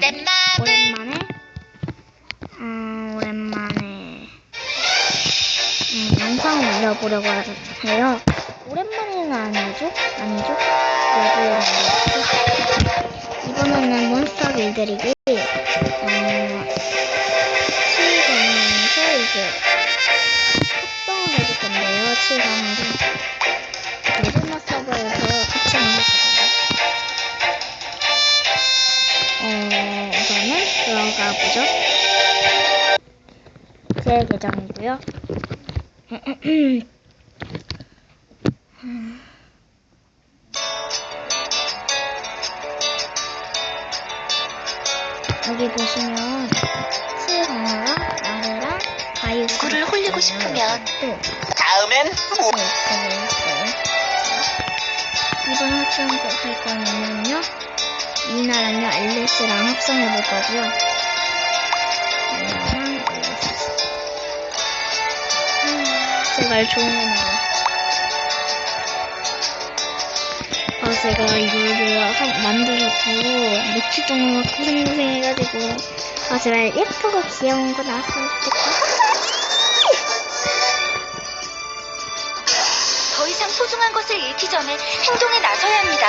오랜만에 음, 오랜만에 음, 영상을 올려보려고 해요. 오랜만에는 아니죠? 아니죠? 만들었죠? 이번에는 몬스터 길들이기 어, 시간에서 이제 합성을 해줄 건데요. 7강으로 어, 우선은 들어가 보죠. 제 계정이고요. 여기 보시면 실강화랑 아래랑 바이오 누구를 홀리고 싶으면 또 다음엔 뭐? 네, 있어요. 있어요. 이번 합성 할 거는요. 미나랑요 앨리스랑 합성해 볼 거고요. 아, 제발 좋은 거 나와. 아, 제가 이거를 한, 만들고 며칠 동안 막 고생고생해가지고 아, 제발 예쁘고 귀여운 거 나왔으면 좋겠다. 더 이상 소중한 것을 잃기 전에 행동에 나서야 합니다.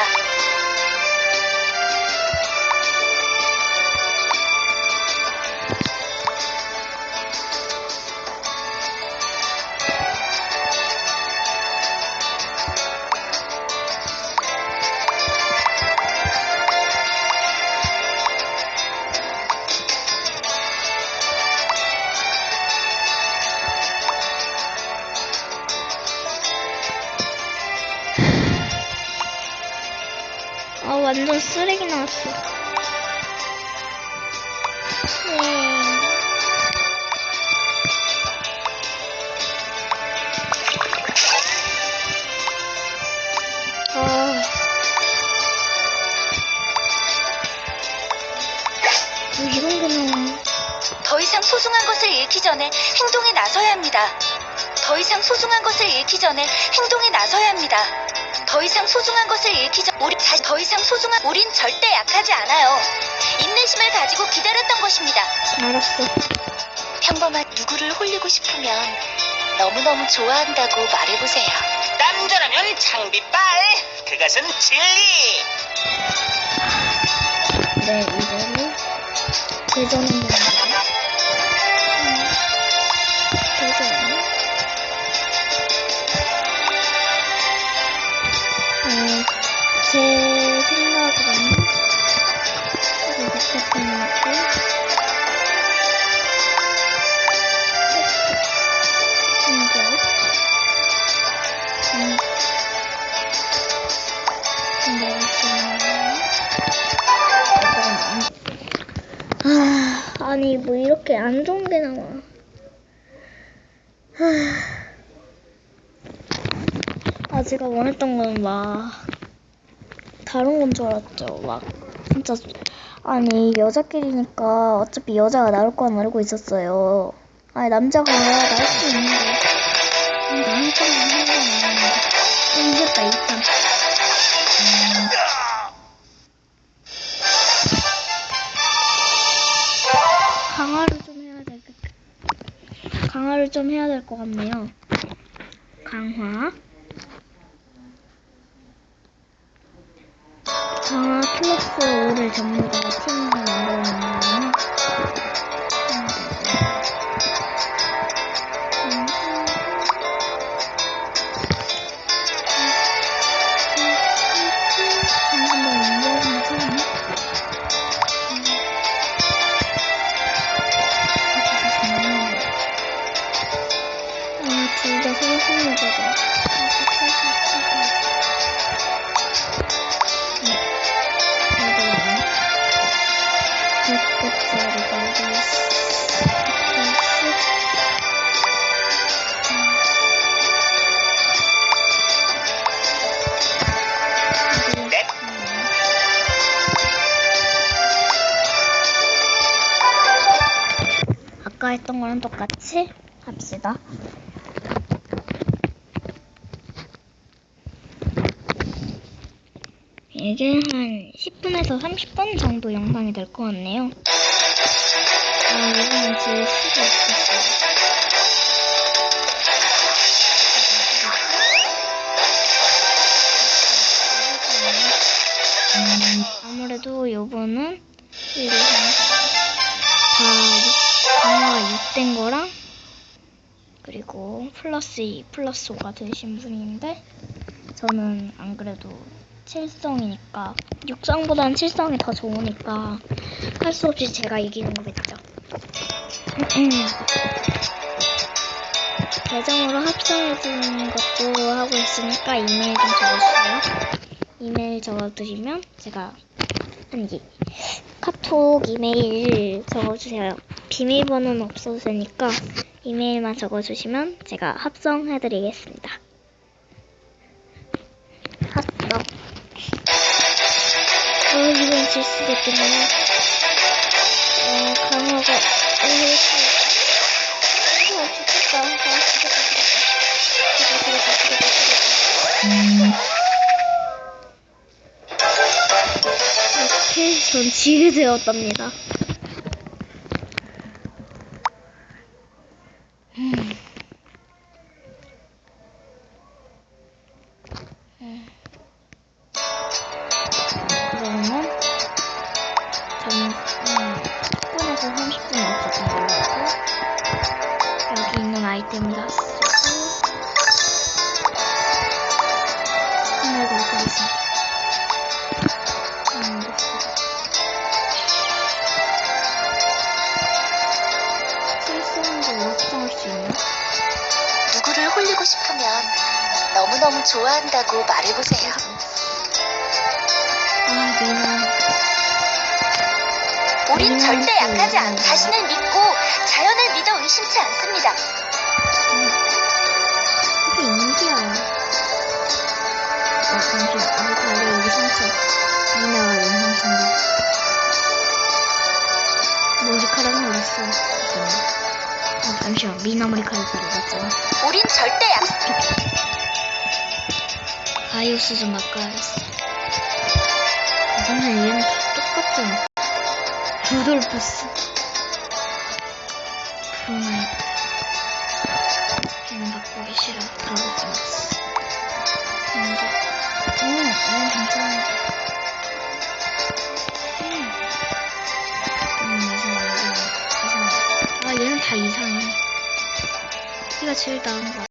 완전 쓰레기 나왔어. 네. 아. 나와? 더 이상 소중한 것을 잃기 전에 행동에 나서야 합니다. 더 이상 소중한 것을 잃기 전에 행동에 나서야 합니다. 더 이상 소중한 것을 잃기 전 우리 다시 더 이상 소중한 우린 절대 약하지 않아요. 인내심을 가지고 기다렸던 것입니다. 알았어. 평범한 누구를 홀리고 싶으면 너무너무 좋아한다고 말해보세요. 남자라면 장비빨. 그것은 진리. 네, 이제는 대전은 제 생각으로는 이렇게. 근데 지금 아, 아니 뭐 이렇게 안 좋은 게 나와. 아, 제가 원했던 건 막 다른 건 줄 알았죠. 막 진짜 아니 여자끼리니까 어차피 여자가 나올 건 알고 있었어요. 아니 남자가 나올 수 있는데 아니, 나올 나왔는데 어, 이겼다 이겼다. 음. 강화를 좀 해야 될 것, 강화를 좀 해야 될 것 같네요. 강화. 강화 플러스 5를 전부 다 놓는 거 아까 했던 거랑 똑같이 합시다. 이게 한 10분에서 30분 정도 영상이 될 것 같네요. 아, 이거는 제 수가 없었어요. 아무래도 요거는 1, 2, 3, 4. 6된 거랑 그리고 플러스 2, 플러스 5가 되신 분인데 저는 안 그래도 7성이니까 6성보다는 7성이 더 좋으니까 할 수 없이 제가 이기는 거겠죠. 계정으로 합성해주는 것도 하고 있으니까 이메일 좀 적어주세요. 이메일 적어두시면 제가 한기 카톡 이메일 적어주세요. 비밀번호는 없어도 되니까 이메일만 적어주시면 제가 합성해드리겠습니다. 합성. 어, 이건 질 수도 있겠네요. 어, 이렇게. 어, 죽겠다. 아, 죽겠다, 죽겠다. 죽겠다, 죽겠다, 죽겠다. 전 지게 되었답니다. 음. 음. 너무너무 좋아한다고 말해보세요. 아, 미안. 우린 음, 절대 약하지 않, 음. 자신을 믿고 자연을 믿어 의심치 않습니다. 그게 인기야. 어, 잠시만. 아, 달려, 여기 상처. 미나가 영상 준다. 머리카락 날았어. 어, 잠시만. 미나 머리카락 날았잖아. 우린 절대 약, 바이오스 좀 바꿔야겠어. 이상해, 얘는 다 똑같잖아. 루돌프스. 그러네. 얘는 바꾸기 싫어. 생겼어. 근데, 응, 얘는 괜찮아. 음. 음, 이상해, 이상해. 이상해. 아, 얘는 다 이상해. 얘가 제일 나은 거 같아.